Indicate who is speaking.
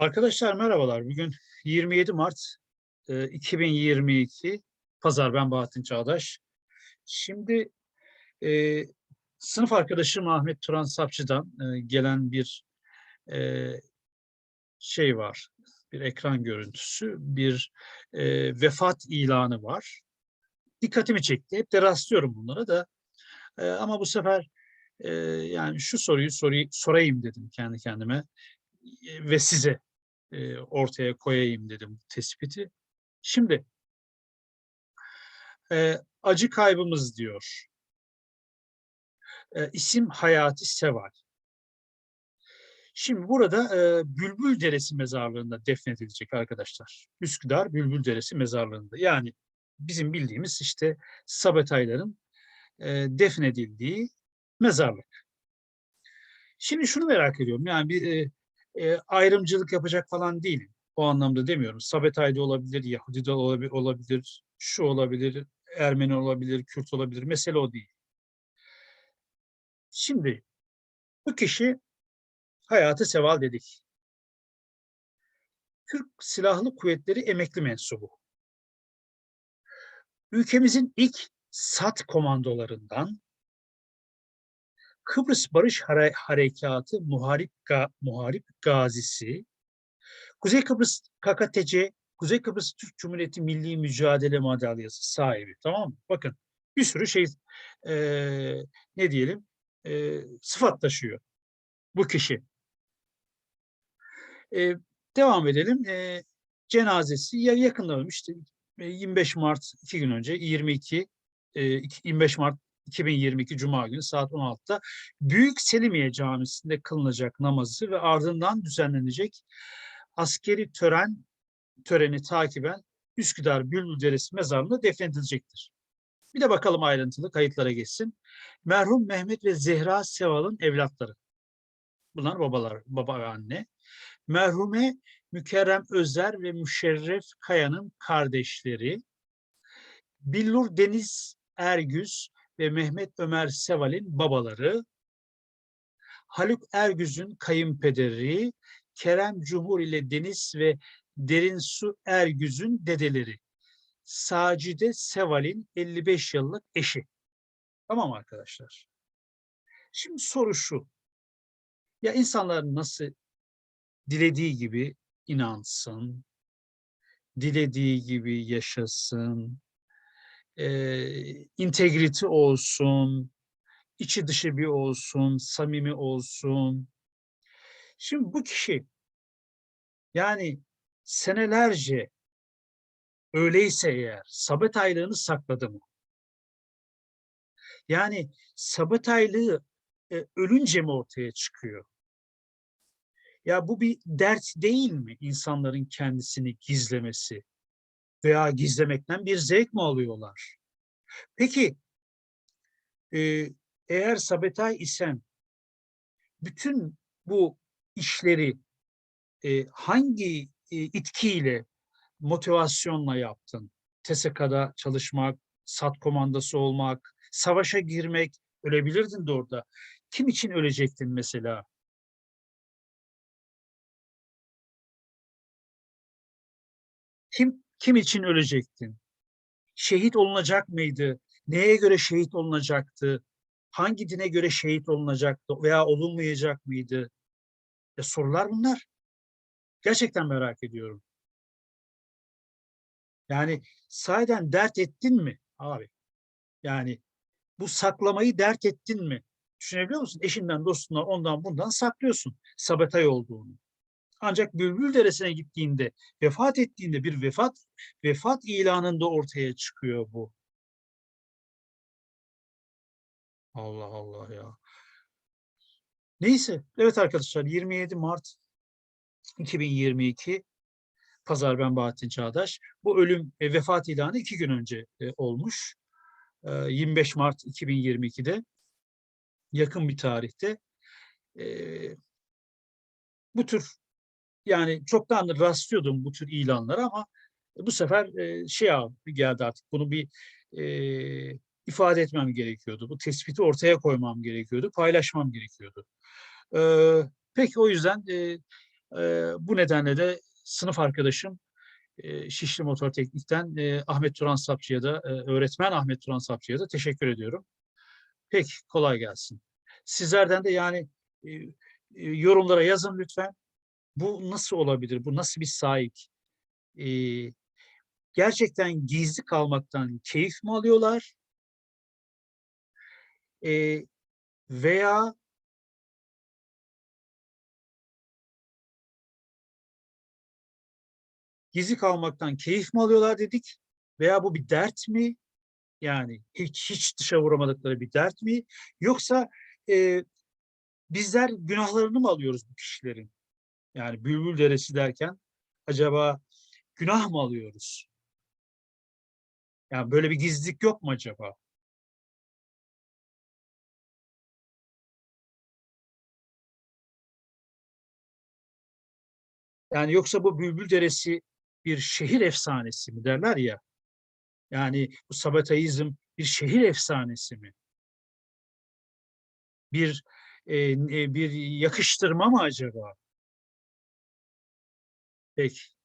Speaker 1: Arkadaşlar merhabalar. Bugün 27 Mart e, 2022. Pazar ben Bahattin Çağdaş. Şimdi e, sınıf arkadaşım Ahmet Turan Sapçı'dan e, gelen bir e, şey var. Bir ekran görüntüsü, bir e, vefat ilanı var. Dikkatimi çekti. Hep de rastlıyorum bunlara da. E, ama bu sefer e, yani şu soruyu soruyu sorayım dedim kendi kendime e, ve size e, ortaya koyayım dedim tespiti. Şimdi e, acı kaybımız diyor. E, isim Hayati Seval. Şimdi burada e, Bülbül Deresi mezarlığında defnedilecek arkadaşlar. Üsküdar Bülbül Deresi mezarlığında. Yani bizim bildiğimiz işte Sabetayların e, defnedildiği mezarlık. Şimdi şunu merak ediyorum. Yani bir e, e, ayrımcılık yapacak falan değilim. O anlamda demiyorum. Sabetay'da olabilir, Yahudi de olabilir, olabilir, şu olabilir, Ermeni olabilir, Kürt olabilir. Mesele o değil. Şimdi bu kişi hayatı seval dedik. Türk Silahlı Kuvvetleri emekli mensubu. Ülkemizin ilk SAT komandolarından Kıbrıs Barış Hare- Harekatı muharip, ga, muharip gazisi, Kuzey Kıbrıs KKTC, Kuzey Kıbrıs Türk Cumhuriyeti Milli Mücadele Madalyası sahibi. Tamam mı? Bakın bir sürü şey eee, ne diyelim eee, sıfat taşıyor bu kişi. Eee, devam edelim. Eee, cenazesi ya yakında ölmüştü. 25 Mart iki gün önce 22 eee, iki- 25 Mart 2022 Cuma günü saat 16'da Büyük Selimiye Camisi'nde kılınacak namazı ve ardından düzenlenecek askeri tören töreni takiben Üsküdar Bülbül Deresi mezarlığında defnedilecektir. Bir de bakalım ayrıntılı kayıtlara geçsin. Merhum Mehmet ve Zehra Seval'ın evlatları. Bunlar babalar, baba ve anne. Merhume Mükerrem Özer ve Müşerref Kaya'nın kardeşleri. Billur Deniz Ergüz ve Mehmet Ömer Seval'in babaları, Haluk Ergüz'ün kayınpederi, Kerem Cumhur ile Deniz ve Derin Su Ergüz'ün dedeleri, Sacide Seval'in 55 yıllık eşi. Tamam arkadaşlar? Şimdi soru şu. Ya insanlar nasıl dilediği gibi inansın, dilediği gibi yaşasın, e, integrity olsun, içi dışı bir olsun, samimi olsun. Şimdi bu kişi yani senelerce öyleyse eğer sabit aylığını sakladı mı? Yani sabit aylığı e, ölünce mi ortaya çıkıyor? Ya bu bir dert değil mi insanların kendisini gizlemesi? Veya gizlemekten bir zevk mi alıyorlar? Peki e, eğer Sabetay isen bütün bu işleri e, hangi e, itkiyle, motivasyonla yaptın? TSK'da çalışmak, SAT komandası olmak, savaşa girmek, ölebilirdin de orada. Kim için ölecektin mesela? Kim kim için ölecektin? Şehit olunacak mıydı? Neye göre şehit olunacaktı? Hangi dine göre şehit olunacaktı veya olunmayacak mıydı? E, sorular bunlar. Gerçekten merak ediyorum. Yani sahiden dert ettin mi abi? Yani bu saklamayı dert ettin mi? Düşünebiliyor musun? Eşinden, dostundan, ondan bundan saklıyorsun sabatay olduğunu. Ancak Bülbül Deresi'ne gittiğinde, vefat ettiğinde bir vefat vefat ilanında ortaya çıkıyor bu. Allah Allah ya. Neyse, evet arkadaşlar 27 Mart 2022 Pazar ben Bahattin Çağdaş. Bu ölüm e, vefat ilanı iki gün önce e, olmuş. E, 25 Mart 2022'de yakın bir tarihte. E, bu tür yani çoktan rastlıyordum bu tür ilanlara ama bu sefer e, şey abi geldi artık bunu bir e, ifade etmem gerekiyordu. Bu tespiti ortaya koymam gerekiyordu, paylaşmam gerekiyordu. E, peki o yüzden e, Eee, bu nedenle de sınıf arkadaşım, eee, Şişli Motor Teknik'ten, eee, Ahmet Turan Sapçı'ya da, eee, öğretmen Ahmet Turan Sapçı'ya da teşekkür ediyorum. Peki, kolay gelsin. Sizlerden de yani, eee, eee, yorumlara yazın lütfen. Bu nasıl olabilir? Bu nasıl bir sahip? Eee, gerçekten gizli kalmaktan keyif mi alıyorlar? Eee, veya gizli kalmaktan keyif mi alıyorlar dedik veya bu bir dert mi? Yani hiç hiç dışa vuramadıkları bir dert mi? Yoksa, eee, bizler günahlarını mı alıyoruz bu kişilerin? Yani bülbül deresi derken acaba günah mı alıyoruz? Yani böyle bir gizlilik yok mu acaba? Yani yoksa bu bülbül deresi bir şehir efsanesi mi derler ya. Yani bu sabotajizm bir şehir efsanesi mi? Bir, eee, n bir yakıştırma mı acaba? Peki.